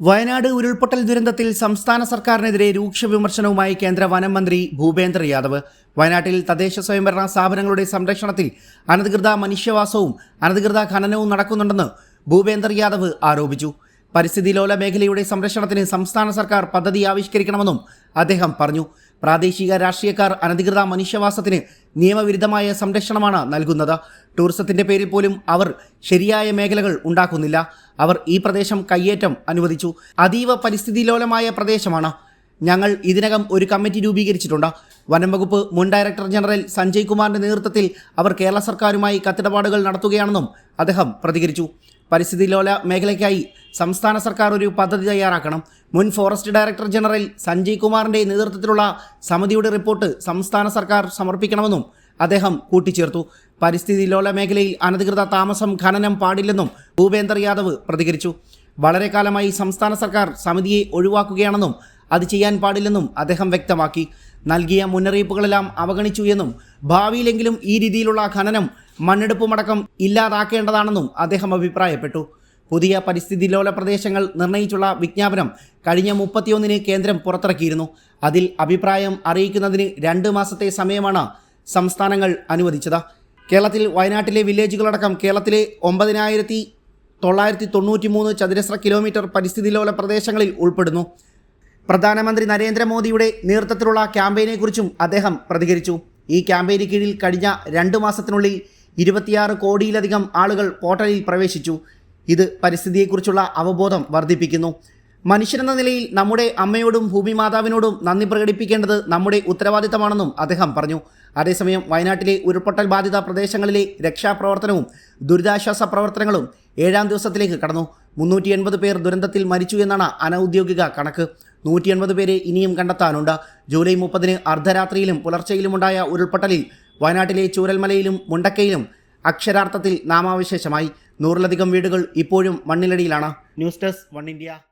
വയനാട് ഉരുൾപൊട്ടൽ ദുരന്തത്തിൽ സംസ്ഥാന സർക്കാരിനെതിരെ രൂക്ഷ വിമർശനവുമായി കേന്ദ്ര വനം മന്ത്രി ഭൂപേന്ദ്ര യാദവ്. വയനാട്ടിൽ തദ്ദേശ സ്വയംഭരണ സ്ഥാപനങ്ങളുടെ സംരക്ഷണത്തിൽ അനധികൃത മനുഷ്യവാസവും അനധികൃത ഖനനവും നടക്കുന്നുണ്ടെന്ന് ഭൂപേന്ദ്ര യാദവ് ആരോപിച്ചു. പരിസ്ഥിതി ലോല മേഖലയുടെ സംരക്ഷണത്തിന് സംസ്ഥാന സർക്കാർ പദ്ധതി ആവിഷ്കരിക്കണമെന്നും അദ്ദേഹം പറഞ്ഞു. പ്രാദേശിക രാഷ്ട്രീയക്കാർ അനധികൃത മനുഷ്യവാസത്തിന് നിയമവിരുദ്ധമായ സംരക്ഷണമാണ് നൽകുന്നത്. ടൂറിസത്തിന്റെ പേരിൽ പോലും അവർ ശരിയായ മേഖലകൾ ഉണ്ടാക്കുന്നില്ല. അവർ ഈ പ്രദേശം കയ്യേറ്റം അനുവദിച്ചു. അതീവ പരിസ്ഥിതിലോലമായ പ്രദേശമാണ്. ഞങ്ങൾ ഇതിനകം ഒരു കമ്മിറ്റി രൂപീകരിച്ചിട്ടുണ്ട്. വനം വകുപ്പ് മുൻ ഡയറക്ടർ ജനറൽ സഞ്ജയ് കുമാറിന്റെ നേതൃത്വത്തിൽ അവർ കേരള സർക്കാരുമായി കത്തിടപാടുകൾ നടത്തുകയാണെന്നും അദ്ദേഹം പ്രതികരിച്ചു. പരിസ്ഥിതി ലോല മേഖലയ്ക്കായി സംസ്ഥാന സർക്കാർ ഒരു പദ്ധതി തയ്യാറാക്കണം. മുൻ ഫോറസ്റ്റ് ഡയറക്ടർ ജനറൽ സഞ്ജയ് കുമാറിന്റെ നേതൃത്വത്തിലുള്ള സമിതിയുടെ റിപ്പോർട്ട് സംസ്ഥാന സർക്കാർ സമർപ്പിക്കണമെന്നും അദ്ദേഹം കൂട്ടിച്ചേർത്തു. പരിസ്ഥിതി ലോല മേഖലയിൽ അനധികൃത താമസം ഖനനം പാടില്ലെന്നും ഭൂപേന്ദർ യാദവ് പ്രതികരിച്ചു. വളരെ കാലമായി സംസ്ഥാന സർക്കാർ സമിതിയെ ഒഴിവാക്കുകയാണെന്നും അത് ചെയ്യാൻ പാടില്ലെന്നും അദ്ദേഹം വ്യക്തമാക്കി. നൽകിയ മുന്നറിയിപ്പുകളെല്ലാം അവഗണിച്ചു എന്നും ഭാവിയിലെങ്കിലും ഈ രീതിയിലുള്ള ഖനനം മണ്ണെടുപ്പുമടക്കം ഇല്ലാതാക്കേണ്ടതാണെന്നും അദ്ദേഹം അഭിപ്രായപ്പെട്ടു. പുതിയ പരിസ്ഥിതി ലോല പ്രദേശങ്ങൾ നിർണയിച്ചുള്ള വിജ്ഞാപനം കഴിഞ്ഞ മുപ്പത്തിയൊന്നിന് കേന്ദ്രം പുറത്തിറക്കിയിരുന്നു. അതിൽ അഭിപ്രായം അറിയിക്കുന്നതിന് രണ്ട് മാസത്തെ സമയമാണ് സംസ്ഥാനങ്ങൾ അനുവദിച്ചത്. കേരളത്തിൽ വയനാട്ടിലെ വില്ലേജുകളടക്കം കേരളത്തിലെ ഒമ്പതിനായിരത്തി തൊള്ളായിരത്തി തൊണ്ണൂറ്റി മൂന്ന് ചതുരശ്ര കിലോമീറ്റർ പരിസ്ഥിതി ലോല പ്രദേശങ്ങളിൽ ഉൾപ്പെടുന്നു. പ്രധാനമന്ത്രി നരേന്ദ്രമോദിയുടെ നേതൃത്വത്തിലുള്ള ക്യാമ്പയിനെക്കുറിച്ചും അദ്ദേഹം പ്രതികരിച്ചു. ഈ ക്യാമ്പയിന് കീഴിൽ കഴിഞ്ഞ രണ്ട് മാസത്തിനുള്ളിൽ ഇരുപത്തിയാറ് കോടിയിലധികം ആളുകൾ പോർട്ടലിൽ പ്രവേശിച്ചു. ഇത് പരിസ്ഥിതിയെക്കുറിച്ചുള്ള അവബോധം വർദ്ധിപ്പിക്കുന്നു. മനുഷ്യനെന്ന നിലയിൽ നമ്മുടെ അമ്മയോടും ഭൂമിമാതാവിനോടും നന്ദി പ്രകടിപ്പിക്കേണ്ടത് നമ്മുടെ ഉത്തരവാദിത്തമാണെന്നും അദ്ദേഹം പറഞ്ഞു. അതേസമയം വയനാട്ടിലെ ഉരുൾപൊട്ടൽ ബാധിത പ്രദേശങ്ങളിലെ രക്ഷാപ്രവർത്തനവും ദുരിതാശ്വാസ പ്രവർത്തനങ്ങളും ഏഴാം ദിവസത്തിലേക്ക് കടന്നു. മുന്നൂറ്റി എൺപത് പേർ ദുരന്തത്തിൽ മരിച്ചു എന്നാണ് അനൌദ്യോഗിക കണക്ക്. നൂറ്റി എൺപത് പേരെ ഇനിയും കണ്ടെത്താനുണ്ട്. ജൂലൈ മുപ്പതിന് അർദ്ധരാത്രിയിലും പുലർച്ചെയിലുമുണ്ടായ ഉരുൾപൊട്ടലിൽ വയനാട്ടിലെ ചൂരൽമലയിലും മുണ്ടക്കയിലും അക്ഷരാർത്ഥത്തിൽ നാമാവശേഷമായി. നൂറിലധികം വീടുകൾ ഇപ്പോഴും മണ്ണിലടിയിലാണ്. News desk one India.